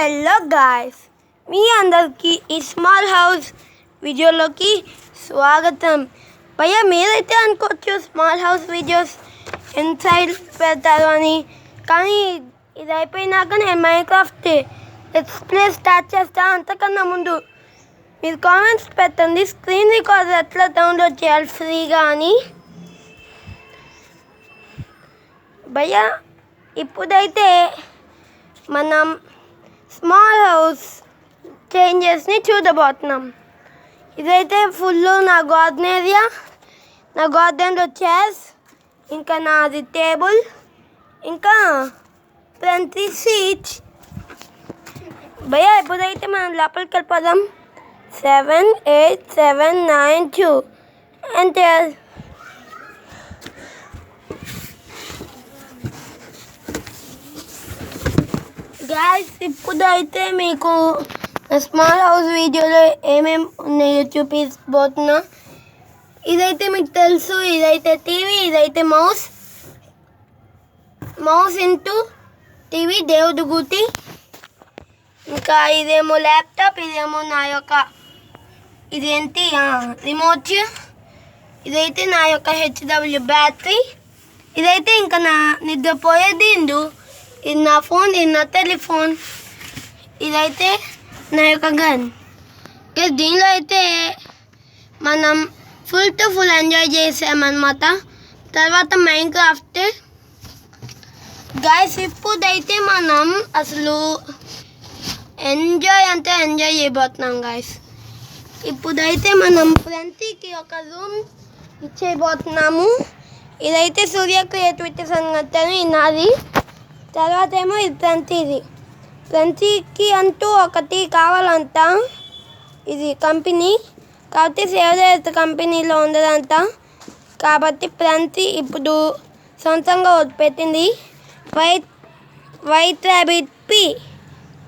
Hello guys మీ అందరికీ ఈ small house వీడియోలోకి స్వాగతం. భయ్య మీరైతే అనుకోవచ్చు స్మాల్ హౌస్ వీడియోస్ ఇన్సైడ్ పెడతారు అని. కానీ ఇది అయిపోయినాక నేను మైక్రాఫ్ట్ ఎక్స్ప్లే స్టార్ట్ చేస్తాను అంతకన్నా ముందు మీరు కామెంట్స్ పెట్టండి స్క్రీన్ రికార్డర్ ఎట్లా డౌన్లోడ్ చేయాలి ఫ్రీగా అని. భయ్యా ఇప్పుడైతే మనం స్మాల్ హౌస్ చేంజెస్ని చూడబోతున్నాం. ఇదైతే ఫుల్ నా గార్డెన్ ఏరియా. నా గార్డెన్లో చైర్స్ ఇంకా నాది టేబుల్ ఇంకా ప్రతి సీట్. భయ ఎప్పుడైతే మనం లోపలికి వెళ్ళిపోదాం. Seven eight seven nine two. అంటే గ్యాస్ ఇప్పుడు అయితే మీకు స్మాల్ హౌస్ వీడియోలో ఏమేమి ఉన్నాయో చూపించబోతున్నా ఇదైతే మీకు తెలుసు ఇదైతే టీవీ ఇదైతే మౌస్ మౌస్ ఇంటూ టీవీ దేవుడు గుతి ఇంకా ఇదేమో ల్యాప్టాప్ ఇదేమో నా యొక్క ఇదేంటి రిమోట్ ఇదైతే నా యొక్క హెచ్డబ్ల్యూ బ్యాటరీ ఇదైతే ఇంకా నా నిద్రపోయేది ఇందు. ఇది నా ఫోన్ ఇది నా టెలిఫోన్. ఇదైతే నా యొక్క గన్. ఇక దీనిలో అయితే మనం ఫుల్ టు ఫుల్ ఎంజాయ్ చేసామన్నమాట. తర్వాత మైండ్ క్రాఫ్ట్ గాయస్ ఇప్పుడైతే మనం అసలు ఎంజాయ్ అంటే ఎంజాయ్ చేయబోతున్నాం గాయస్. ఇప్పుడైతే మనం ఫ్రంట్కి ఒక రూమ్ ఇచ్చేయబోతున్నాము. ఇదైతే సూర్య క్రియేటివిటీ సంగతి నాది తర్వాత ఏమో ఇది ఫ్రంట్ ఇది అంటూ ఒకటి కావాలంట. ఇది కంపెనీ. కాబట్టి సేవదత్త కంపెనీలో ఉండదంట కాబట్టి ఫ్రంట్ ఇప్పుడు సొంతంగా పెట్టింది. White white rabbit P.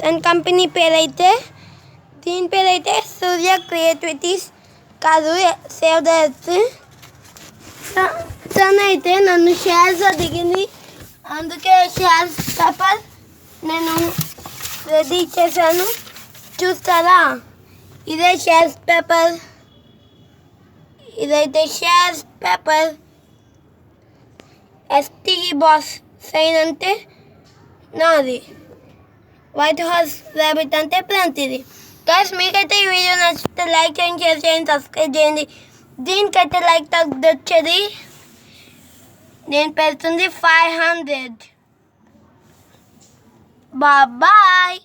తన కంపెనీ పేరైతే దీని పేరైతే సూర్య క్రియేటివిటీస్ కాదు సేవ్ ద ఎర్త్ తనైతే నన్ను షేర్స్ దిగింది అందుకే షేర్స్ పేపర్ నేను రెడీ చేశాను. చూస్తారా? ఇదే షేర్స్ పేపర్. ఇదైతే shares paper. ST boss sign అంటే నాది. వైట్ హౌస్ ర్యాబిట్ అంటే ప్లాంటిది గైస్ మీకైతే ఈ వీడియో నచ్చితే లైక్ చేయండి షేర్ చేయండి సబ్స్క్రైబ్ చేయండి. దీనికైతే లైక్ తగ్గొచ్చేది Then personally 500. Bye-bye.